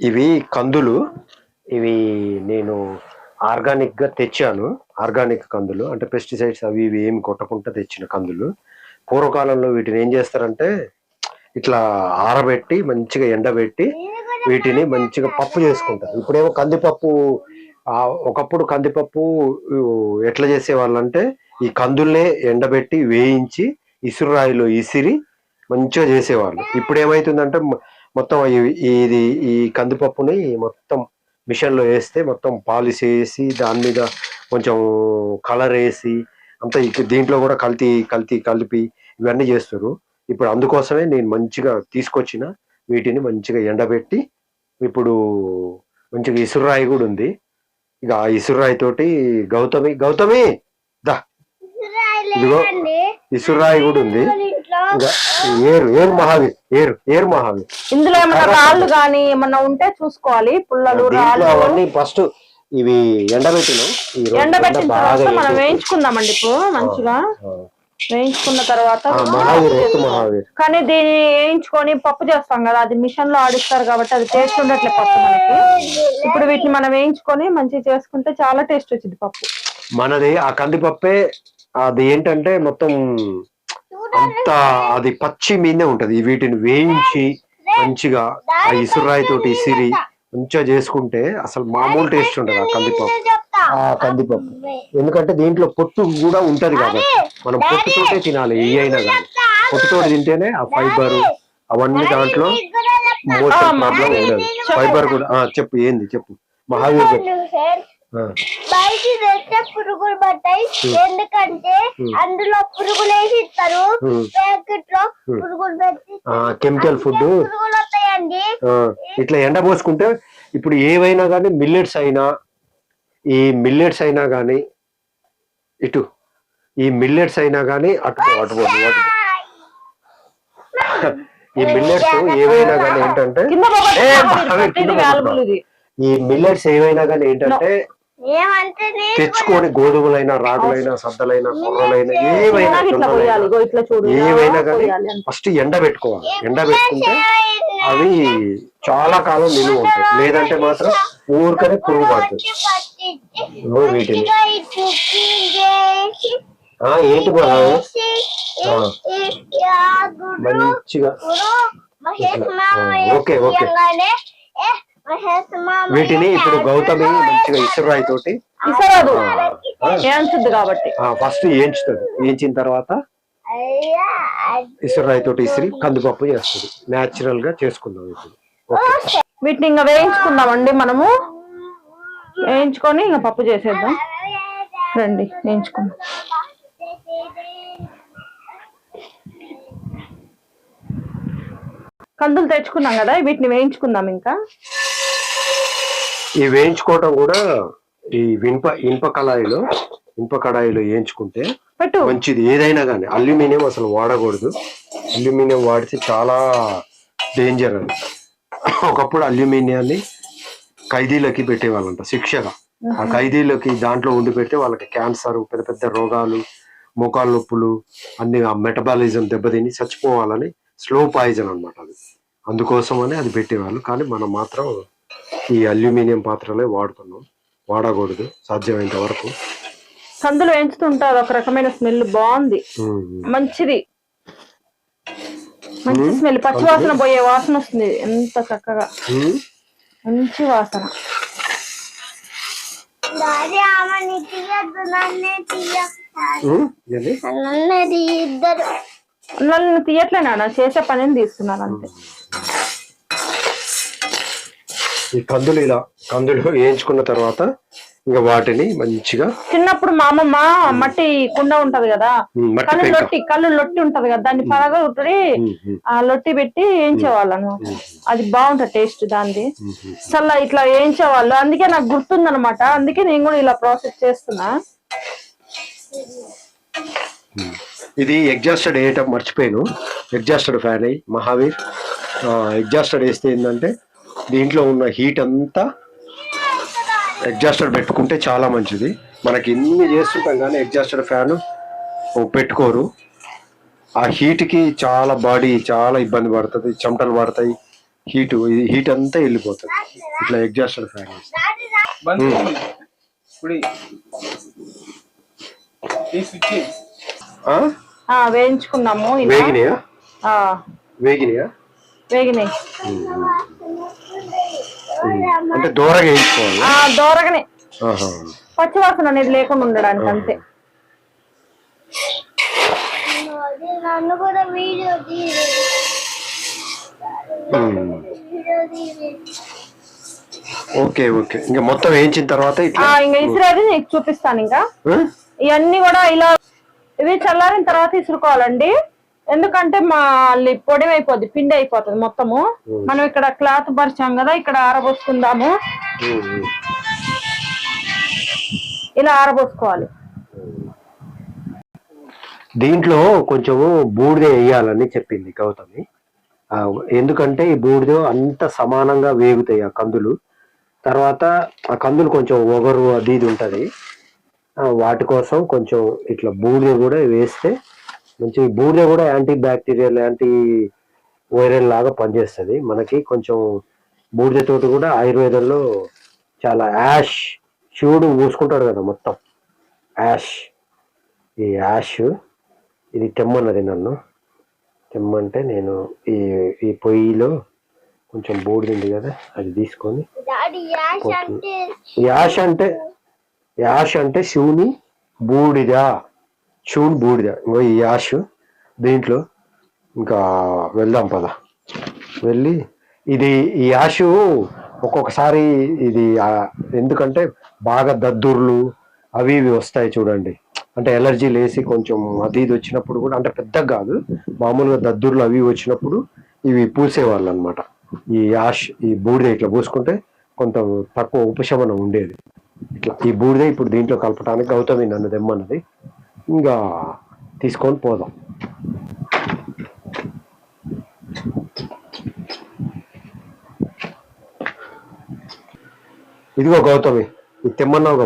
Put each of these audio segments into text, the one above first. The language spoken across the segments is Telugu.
ఇవి కందులు. ఇవి నేను ఆర్గానిక్గా తెచ్చాను. ఆర్గానిక్ కందులు. అంటే పెస్టిసైడ్స్ అవి ఇవి ఏమి కొట్టకుండా తెచ్చిన కందులు. పూర్వకాలంలో వీటిని ఏం చేస్తారంటే ఇట్లా ఆరబెట్టి మంచిగా ఎండబెట్టి వీటిని మంచిగా పప్పు చేసుకుంటారు. ఇప్పుడేమో కందిపప్పు ఒకప్పుడు కందిపప్పు ఎట్లా చేసేవాళ్ళు అంటే ఈ కందుల్నే ఎండబెట్టి వేయించి ఇసురాయిలో ఇసిరి మంచిగా చేసేవాళ్ళు. ఇప్పుడు ఏమైతుందంటే మొత్తం ఇది ఈ కందిపప్పుని మొత్తం మిషన్లో వేస్తే మొత్తం పాలిష్ వేసి దాని మీద కొంచెం కలర్ వేసి అంతా దీంట్లో కూడా కల్తీ కల్తీ కలిపి ఇవన్నీ చేస్తారు ఇప్పుడు అందుకోసమే నేను మంచిగా తీసుకొచ్చిన వీటిని మంచిగా ఎండబెట్టి ఇప్పుడు మంచిగా ఇసురాయి కూడా ఉంది. ఇక ఆ ఇసురాయి తోటి గౌతమి గౌతమి దా. ఇదిగో ఇసురాయి కూడా ఉంది. ఏరు ఏరు మహావీర్ ఏరు ఏరు మహావీర్. ఇందులో ఏమన్నా రాళ్ళు గాని ఏమన్నా ఉంటే చూసుకోవాలి. పుల్లలు రాళ్ళు. అవన్నీ ఫస్ట్ ఇవి ఎండబెట్టినాం. ఎండబెట్టిన తర్వాత మనం వేయించుకుందామండి ఇప్పుడు మంచిగా. వేయించుకున్న తర్వాత కానీ దీన్ని వేయించుకొని పప్పు చేస్తాం కదా అది మిషన్లో ఆడిస్తారు కాబట్టి అది టేస్ట్ ఉండట్లేదు పప్పు మనకి. ఇప్పుడు వీటిని మనం వేయించుకొని మంచిగా చేసుకుంటే చాలా టేస్ట్ వచ్చింది పప్పు. మనది ఆ కందిపప్పే అది ఏంటంటే మొత్తం అంత అది పచ్చి మీదే ఉంటది. వీటిని వేయించి మంచిగా ఆ ఇసురాయి తోటి ఇసిరి మంచిగా చేసుకుంటే అసలు మామూలు టేస్ట్ ఉంటది ఆ కందిపప్పు. ఆ కందిపప్పు. ఎందుకంటే దీంట్లో పొట్టు కూడా ఉంటది కాబట్టి మనం పొట్టుతోటే తినాలి ఏ అయినా కానీ. పొట్టుతోటి తింటేనే ఆ ఫైబర్ అవన్నీ దాంట్లో మోషన్ ప్రాబ్లం ఉండదు. ఫైబర్ కూడా ఆ, చెప్పు ఏంది చెప్పు. మహావీర్ చెప్పు. బయట తెస్తే పురుగులు పడతాయి. ఎందుకంటే అందులో పురుగులు వేసి ఇస్తారు. ఉమ్. ప్యాకెట్లో పురుగులు పెట్టి ఆ, కెమికల్ ఫుడ్ పురుగులు వస్తాయండి. ఇట్లా ఎండబోసుకుంటే ఇప్పుడు ఏవైనా కానీ మిల్లెట్స్ అయినా ఈ మిల్లెట్స్ అయినా కానీ ఇటు ఈ మిల్లెట్స్ అయినా కానీ అటు అటు. ఈ మిల్లెట్స్ ఏవైనా కానీ ఏంటంటే ఈ మిల్లెట్స్ ఏవైనా కానీ ఏంటంటే తెచ్చుకొని గోధుమలైనా రాగులైనా సద్దలైనా కొర్రలైనా ఏవైనా ఏవైనా కానీ. ఫస్ట్ ఎండ పెట్టుకోవాలి. ఎండ పెట్టుకుంటే అవి చాలా కాలం నిలువ ఉంటాయి. లేదంటే మాత్రం ఊరికనే పురుగు పడుతుంది. వీటిని? ఏంటి మంచిగా ఓకే, ఓకే. వీటిని ఇప్పుడు గౌతమి మంచిగా ఇసురాయి తోటి ఇసరాదు. ఏంచుద్ది కాబట్టి. ఫస్ట్ ఏంచుతుంది ఏంచిన తర్వాత ఇసురాయి తోటి ఇసిరి కందిపప్పు చేస్తుంది. నేచురల్గా చేసుకుందాం ఇప్పుడు. వీటిని ఇంకా వేయించుకుందామండి మనము. వేయించుకొని ఇంకా పప్పు చేసేద్దాం. రండి వేయించుకుందాం. కందులు తెచ్చుకున్నాం కదా వీటిని వేయించుకుందాం ఇంకా. ఈ వేయించుకోవటం కూడా ఈ ఇనుప ఇనుప కళాయిలో ఇనుప కడాయిలో వేయించుకుంటే మంచిది. ఏదైనా కానీ అల్యూమినియం అసలు వాడకూడదు. అల్యూమినియం వాడితే చాలా డేంజర్ అది. ఒకప్పుడు అల్యూమినియాన్ని ఖైదీలకి పెట్టేవాళ్ళంట శిక్షగా. ఆ ఖైదీలకి దాంట్లో ఉండి పెడితే వాళ్ళకి క్యాన్సర్ పెద్ద పెద్ద రోగాలు మోకాలు నొప్పులు అన్ని ఆ మెటబాలిజం దెబ్బతిని చచ్చిపోవాలని స్లో పాయిజన్ అన్నమాట అది. అందుకోసమని అది పెట్టేవాళ్ళు. కానీ మనం మాత్రం ఈ అల్యూమినియం పాత్రలే వాడుతున్నాం. వాడకూడదు. సాధ్యమైనంత వరకు. కందులు వేయించుతుంటారు ఒక రకమైన స్మెల్ బాగుంది. మంచిది. మంచి స్మెల్. పచ్చి వాసన పోయే వాసన వస్తుంది. ఎంత చక్కగా. మంచి వాసన. నన్నే తీయ ఉమ్. ఏంది? నన్నే ఇద్దరు నన్ను తీయట్లే నాన్న. చేసే పనిని తీస్తున్నాను అంతే. ఈ కందులు ఇలా కందులు వేయించుకున్న తర్వాత ఇంకా వాటిని మంచిగా చిన్నప్పుడు మా అమ్మమ్మ మట్టి కుండ ఉంటది కదా కళ్ళు లొట్టి కళ్ళు లొట్టి ఉంటది కదా దాన్ని ఉమ్, ఉమ్, ఆ లొట్టి పెట్టి వేయించేవాళ్ళు అనమాట అది బాగుంటది టేస్ట్ దాన్ని. అసలు ఇట్లా వేయించేవాళ్ళు అందుకే నాకు గుర్తుందనమాట అందుకే నేను కూడా ఇలా ప్రాసెస్ చేస్తున్నా. ఇది ఎగ్జాస్టెడ్ వేయటం మర్చిపోయాను. ఎగ్జాస్టెడ్ ఫ్యాన్ అయ్యి మహావీర్. ఎగ్జాస్టెడ్ వేస్తే ఏంటంటే దీంట్లో ఉన్న హీట్ అంతా ఎగ్జాస్టెడ్ పెట్టుకుంటే చాలా మంచిది. మనకి ఎన్ని చేస్తుంటాం కానీ ఎగ్జాస్టెడ్ ఫ్యాన్ పెట్టుకోరు. ఆ హీట్కి చాలా బాడీ చాలా ఇబ్బంది పడుతుంది చెమటలు పడతాయి హీట్ హీట్ అంతా వెళ్ళిపోతుంది. ఇట్లా ఎగ్జాస్టర్ ఫ్యాన్. వేయించుకున్నాము వేగినాయా? ఆ, వేగినాయా? వేగినాయి. అంటే దూరంగా వేయించుకోవాలి. ఆ దోరగానే. పచ్చివాసన అనేది లేకుండా ఉండడానికి అంతే. నన్ను కూడా వీడియో తీయలేదు ఉమ్. వీడియో తీయలేదు ఓకే ఓకే. ఇంకా మొత్తం వేయించిన తర్వాత ఆ ఇట్లా ఇంకా ఇసురేది నీకు చూపిస్తాను ఇంకా? ఇవన్నీ కూడా ఇలా ఇవి చల్లారిన తర్వాత ఇసురుకోవాలండి. ఎందుకంటే మళ్ళీ పొడి అయిపోద్ది పిండి అయిపోతుంది మొత్తము. మనం ఇక్కడ క్లాత్ పరిచాం కదా ఇక్కడ ఆరబోసుకుందాము. ఇలా ఆరబోసుకోవాలి. దీంట్లో కొంచెము బూడిద వేయాలని చెప్పింది గౌతమి. ఎందుకంటే ఈ బూడిద అంత సమానంగా వేగుతాయి ఆ కందులు. తర్వాత ఆ కందులు కొంచెం ఒగరు అది ఇది ఉంటది. వాటి కోసం కొంచెం ఇట్లా బూడిద కూడా వేస్తే మంచి బూడిద కూడా యాంటీ బ్యాక్టీరియల్ యాంటీ వైరల్ లాగా పనిచేస్తుంది. మనకి కొంచెం బూడిదతోటి కూడా ఆయుర్వేదంలో చాలా యాష్ శివుడు పూసుకుంటాడు కదా మొత్తం. యాష్. ఈ యాష్ ఇది తెమ్మన్నది నన్ను. తెమ్మంటే నేను ఈ ఈ పొయ్యిలో కొంచెం బూడిది కదా అది తీసుకొని యాష్ అంటే యాష్ అంటే శివుని బూడిద. చూడు బూడిద. ఇంకో ఈ యాష్ దీంట్లో ఇంకా వెళ్దాం పద. వెళ్ళి ఇది ఈ యాష్ ఒక్కొక్కసారి ఇది ఎందుకంటే బాగా దద్దుర్లు అవి ఇవి వస్తాయి చూడండి. అంటే ఎలర్జీ లేసి కొంచెం అది ఇది వచ్చినప్పుడు కూడా అంటే పెద్దగా కాదు మామూలుగా దద్దుర్లు అవి వచ్చినప్పుడు ఇవి పూసేవాళ్ళు అనమాట ఈ యాష్ ఈ బూడిద ఇట్లా పూసుకుంటే కొంత తక్కువ ఉపశమనం ఉండేది. ఇట్లా ఈ బూడిద ఇప్పుడు దీంట్లో కలపడానికి గౌతమి నన్ను తెమ్మన్నది. ఇంకా తీసుకొని పోదాం. ఇదిగో గౌతమి తెమ్మన్నావు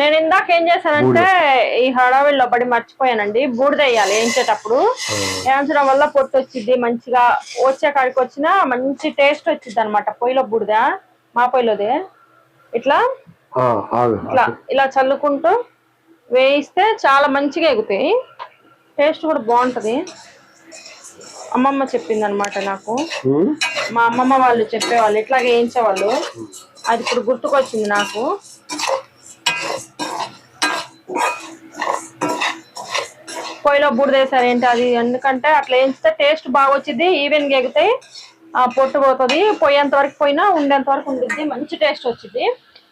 నేను ఇందాక ఏం చేశానంటే ఈ హడావిల్లో పడి మర్చిపోయానండి. బూడిద వేయాలి వేయించేటప్పుడు. వేయించడం వల్ల పొట్టు వచ్చింది మంచిగా వచ్చే కాడికి వచ్చినా మంచి టేస్ట్ వచ్చింది అనమాట పొయ్యిలో బూడిద? మా పొయ్యిలోదే? ఇట్లా? ఇట్లా ఇలా చల్లుకుంటూ వేయిస్తే చాలా మంచిగా ఎగుతాయి. టేస్ట్ కూడా బాగుంటది. అమ్మమ్మ చెప్పింది అనమాట నాకు మా అమ్మమ్మ వాళ్ళు చెప్పేవాళ్ళు ఇట్లాగే వేయించేవాళ్ళు. అది ఇప్పుడు గుర్తుకొచ్చింది నాకు. పొయ్యిలో బూడిదేశారు ఏంటి అది? ఎందుకంటే అట్లా వేయించితే టేస్ట్ బాగా వచ్చింది ఈవెన్ ఎగుతాయి. పొట్టు పోతుంది. పోయేంత వరకు పోయినా ఉండేంత వరకు ఉండిద్ది. మంచి టేస్ట్ వచ్చింది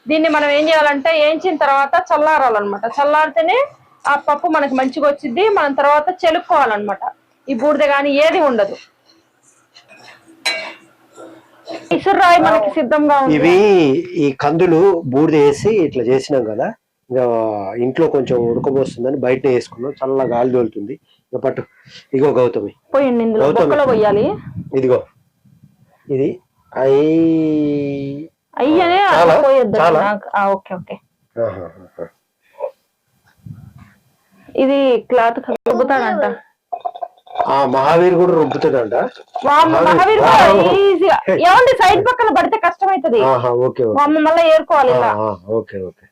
దీన్ని మనం ఏం చేయాలంటే వేయించిన తర్వాత చల్లారాలన్నమాట. చల్లారితేనే ఆ పప్పు మనకి మంచిగా వచ్చింది మనం తర్వాత చెలుక్కోవాలన్నమాట. ఈ బూడిద కానీ ఏది ఉండదు. ఇసురాయి మనకి సిద్ధంగా ఉంది. ఇవి ఈ కందులు బూడిద వేసి ఇట్లా చేసినాం కదా. ఇంకా ఇంట్లో కొంచెం ఉడకబోస్తుందని బయట వేసుకున్నాం. చల్ల గాలి తోలుతుంది. ఇక పట్టు. ఇగో గౌతమి. పోయండి. బొక్కలో పోయాలి. ఇదిగో. ఇది ఐ అయ్యనే? పోయొద్దు? నాకు ఓకే ఓకే. ఇది క్లాత్ రుబ్బుతాడంట మహావీర్ కూడా రుబ్బుతాడంట. మహావీర్ ఈజీగా ఏమండి సైడ్ పక్కన పడితే ఓకే వామ్మ మళ్ళీ ఏరుకోవాలి ఓకే ఓకే.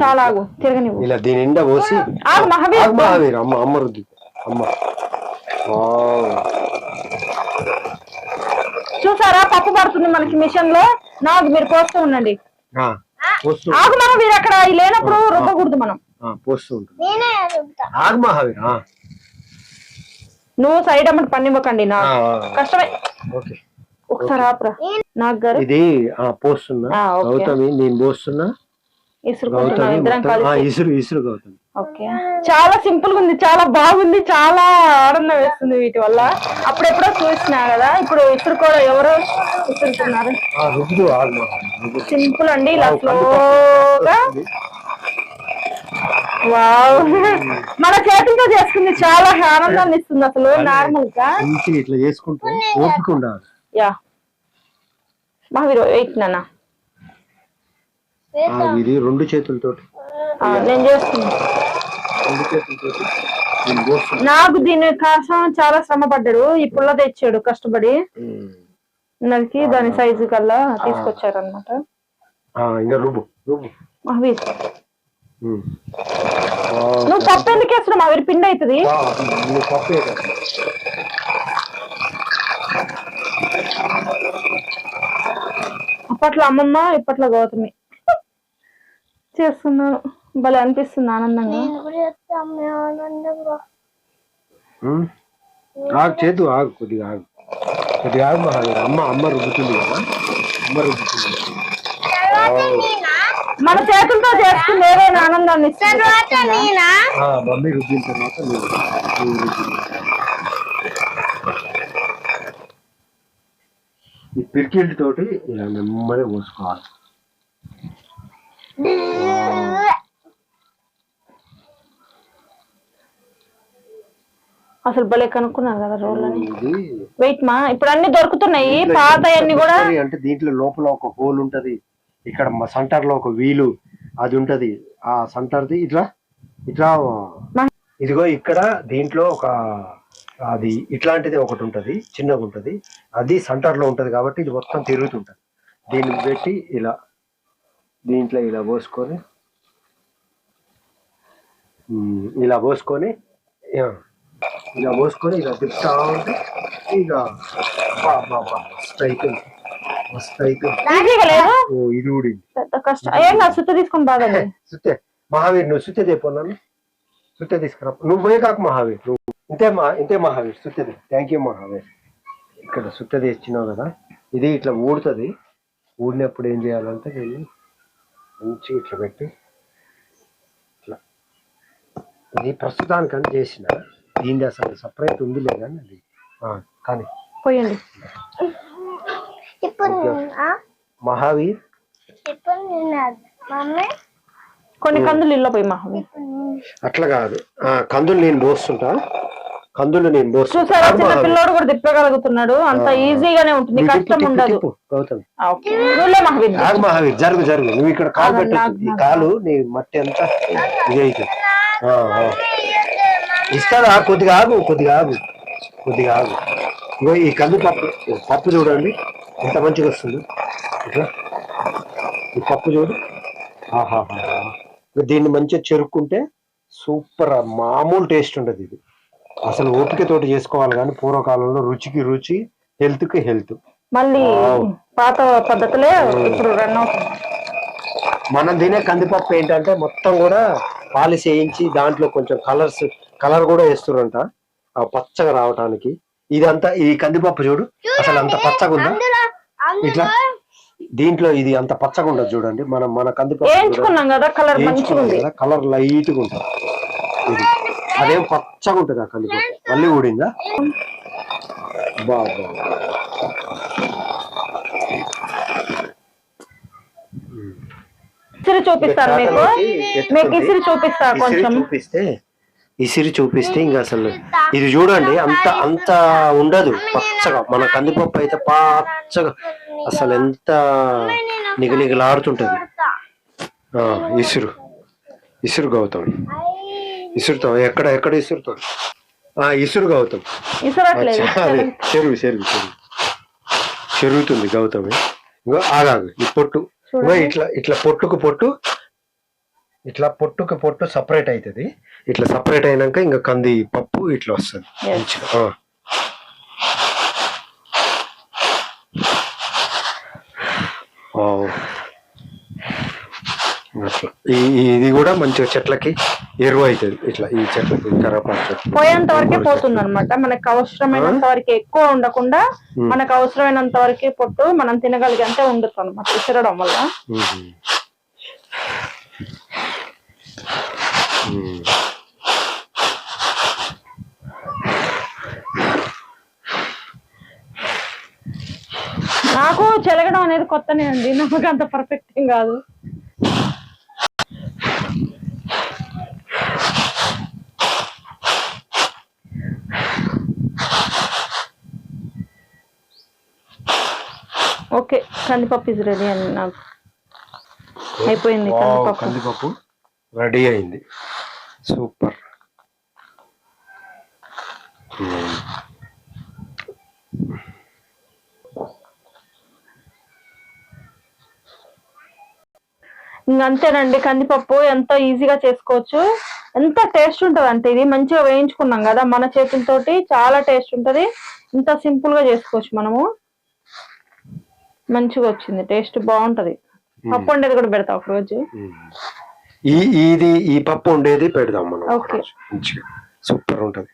చాలా ఆగు తిరగనివ్వు. ఇలా దీని నిండా పోసి మహావీర్. మహావీర్. అమ్మ అమ్మ రుద్ది. అమ్మ. చూసారా పప్పు పడుతుంది మనకి మిషన్లో నాకు మీరు పోస్తూ ఉండండి. ఆగు మహావీర్ అక్కడ లేనప్పుడు రుబ్బకూడదు మనం. ఆ, పోస్తూ ఆగు మహావీర్. నువ్వు సైడ్ అమ్మటి పనివ్వకండి నా కష్టమే. ఓకే. ఒకసారి ఆపురా. నాకు గారు. ఇది ఆ పోస్తున్నా. గౌతమి నేను పోస్తున్నా. ఇసురు ఇసురు గౌతమి. ఓకే. చాలా సింపుల్గా ఉంది చాలా బాగుంది చాలా ఆనందం వేస్తుంది వీటి వల్ల. అప్పుడెప్పుడో చూసినా కదా ఇప్పుడు ఇసురు కూడా ఎవరు ఇసురుతున్నారు. సింపుల్ అండి ఇలా స్లోగా వావ్. మన చేతులతో చేసుకుంది చాలా ఆనందాన్ని ఇస్తుంది అసలు నార్మల్గా. ఇట్లా చేసుకుంటే ఓపిక ఉండాలి. యా. మహావీరు ఎయిట్ నాన్న. ఇది రెండు చేతులతోటి. నేను చేస్తున్నా రెండు చేతులతోటి నేను పోస్తున్నా నాకు దీని కోసం చాలా శ్రమ పడ్డాడు. ఈ పుల్ల తెచ్చాడు కష్టపడి. నరికి దాని సైజు కల్లా మహవీర్ ఉమ్. నువ్వు పప్పు ఎందుకు వేస్తున్నావు? మహవీర్ పిండి అవుతుంది. అప్పట్లో అమ్మమ్మ ఇప్పట్లో గౌతమి. చేస్తున్నాను. భలే అనిపిస్తుంది ఆనందంగా. ఆగు చేద్దు ఆగు కొద్దిగా ఆగు. కొద్దిగా ఆగు మహావీర్ అమ్మ అమ్మ రుబ్బుతుంది కదా? అమ్మ రుబ్బుతుంది. మన చేతులతో చేసుకుని ఆనందాన్ని ఇస్తుంది. తర్వాత నేనా? ఆ, మమ్మీ రుబ్బిన తర్వాత. ఈ పిరికింటి తోటి ఇలా నెమ్మది పోసుకోవాలి. అసలు భలే కనుక్కున్నారు కదా రోళ్ళని. వెయిట్ మా ఇప్పుడు అన్ని దొరుకుతున్నాయి పాత అన్ని కూడా. అంటే దీంట్లో లోపల ఒక హోల్ ఉంటది ఇక్కడ సెంటర్లో ఒక వీలు అది ఉంటది ఆ సెంటర్ది ఇట్లా ఇట్లా ఇదిగో ఇక్కడ దీంట్లో ఒక అది ఇట్లాంటిది ఒకటి ఉంటది చిన్నగా ఉంటది అది సెంటర్లో ఉంటది కాబట్టి ఇది మొత్తం తిరుగుతుంటది. దీన్ని పెట్టి ఇలా దీంట్లో ఇలా పోసుకొని ఇలా పోసుకొని ఇలా పోసుకొని ఇలా తిప్పుతా ఉంటే ఇక ఇది ఊడింది కాదు సుత్త తీసుకొని సుత్తే మహావీర్ నువ్వు సుత్తే తెప్పన్నాను సుత్తే తీసుకురా నువ్వు పోయి కాక మహావీర్ నువ్వు ఇంతే మా ఇంతే మహావీర్ సుత్తది థ్యాంక్ యూ మహావీర్ ఇక్కడ సుత్తది ఇచ్చినావు కదా. ఇది ఇట్లా ఊడుతుంది. ఊడినప్పుడు ఏం చేయాలంటే దీన్ని మంచిగా ఇట్లా పెట్టి. ఇట్లా. ఇది ప్రస్తుతానికని చేసిన. దీన్ని అసలు సపరేట్ ఉంది లేదని అది. ఆ, కానీ. పోయండి. ఇప్పుడు మహావీర్? ఇప్పుడు నేనా మమ్మీ? కొన్ని కందులు ఇల్లు పోయి మహవి అట్లా కాదు. ఆ, కందులు నేను పోస్తుంటా. కందులు నేను చూసారా? చిన్న పిల్లోడు కూడా తిప్పగలుగుతున్నాడు. అంత ఈజీగానే ఉంటుంది. కష్టం ఉండదు. గౌతమ్. నువ్వులే మహవీర్. ఆగు మహావీర్ జరుగు జరుగు. నువ్వు ఇక్కడ కాలు పెట్టు ఈ. కాలు నీ మట్టి అంతా ఇది అవుతుంది ఆ, కొద్దిగా ఆగు కొద్దిగా ఆగు కొద్దిగా ఆగు. ఇగో ఈ కంది పప్పు చూడండి ఎంత మంచిగా వస్తుంది. ఇట్లా. ఈ పప్పు చూడు. ఆహాహా. దీన్ని మంచిగా చెరుక్కుంటే సూపర్ మామూలు టేస్ట్ ఉండదు ఇది. అసలు ఓపిక తోటి చేసుకోవాలి కానీ పూర్వకాలంలో రుచికి రుచి హెల్త్కి హెల్త్. మళ్ళీ. పాత పద్ధతులే ఇప్పుడు రన్ అవుతుంది మనం తినే కందిపప్పు ఏంటంటే మొత్తం కూడా పాలిష్ వేయించి దాంట్లో కొంచెం కలర్స్ కలర్ కూడా వేస్తురంట ఆ పచ్చగా రావటానికి. ఇదంతా ఈ కందిపప్పు చూడు. అసలు అంత పచ్చగా ఉందా? ఇట్లా? దీంట్లో ఇది అంత పచ్చగా ఉండదు చూడండి. మనం మన కందిపప్పు కదా కలర్ మంచిగా వేయించుకున్నాం ఉంది. కదా కలర్ లైట్గా ఉంటుంది. ఇది. అదేం పచ్చగా ఉంటుంది ఆ కందిపప్పు. మళ్ళీ ఊడిందా? బాగా ఇసిరి చూపిస్తాను మీకు? మీకు ఇసిరి చూపిస్తా కొంచెం. చూపిస్తే ఇసిరి చూపిస్తే ఇంకా అసలు ఇది చూడండి అంత అంత ఉండదు పచ్చగా. మన కందిపప్పు అయితే పచ్చగా. అసలు ఎంత నిగనిగలాడుతుంటది. ఆ, ఇసురు. ఇసురు గౌతమ్. ఇసురుతాం ఎక్కడ ఎక్కడ ఇసురుతాం? ఆ ఇసురు గౌతమ్. అదే చెరువు చెరువు చెరువు. చెరుగుతుంది గౌతమి. ఇంకో ఆగాగు ఈ పొట్టు. ఇంకో ఇట్లా ఇట్లా పొట్టుకు పొట్టు ఇట్లా పొట్టుకు పొట్టు సపరేట్ అవుతుంది ఇట్లా సపరేట్ అయినాక ఇంకా కంది పప్పు ఇట్లా వస్తుంది. మంచిగా ఇది కూడా మంచిగా చెట్లకి ఎరువు అవుతుంది ఇట్లా ఈ చెట్లకి కరపాకు చెట్లు పోయేంత వరకే పోతుంది అనమాట మనకు అవసరమైనంత వరకే ఎక్కువ ఉండకుండా మనకు అవసరమైనంత వరకే పొట్టు మనం తినగలిగేంత ఉండదు అనమాట విసరడం వల్ల. నాకు చెలగడం అనేది కొత్తనే అండి. నాకు అంత పర్ఫెక్ట్ ఏం కాదు. ఓకే కందిపప్పు ఇస్ రెడీ అండి నాకు అయిపోయింది కందిపప్పు. రెడీ అయింది. సూపర్. ఇంకంతేనండి కందిపప్పు ఎంత ఈజీగా చేసుకోవచ్చు. ఎంత టేస్ట్ ఉంటుంది అంటే ఇది? మంచిగా వేయించుకున్నాం కదా మన చేతులతోటి చాలా టేస్ట్ ఉంటుంది. ఇంత సింపుల్గా చేసుకోవచ్చు మనము. మంచిగా వచ్చింది టేస్ట్ బాగుంటది. పప్పు వండేది కూడా పెడతా ఒకరోజు. ఈ ఇది ఈ పప్పు ఉండేది పెడదాం మనం. సూపర్ ఉంటది.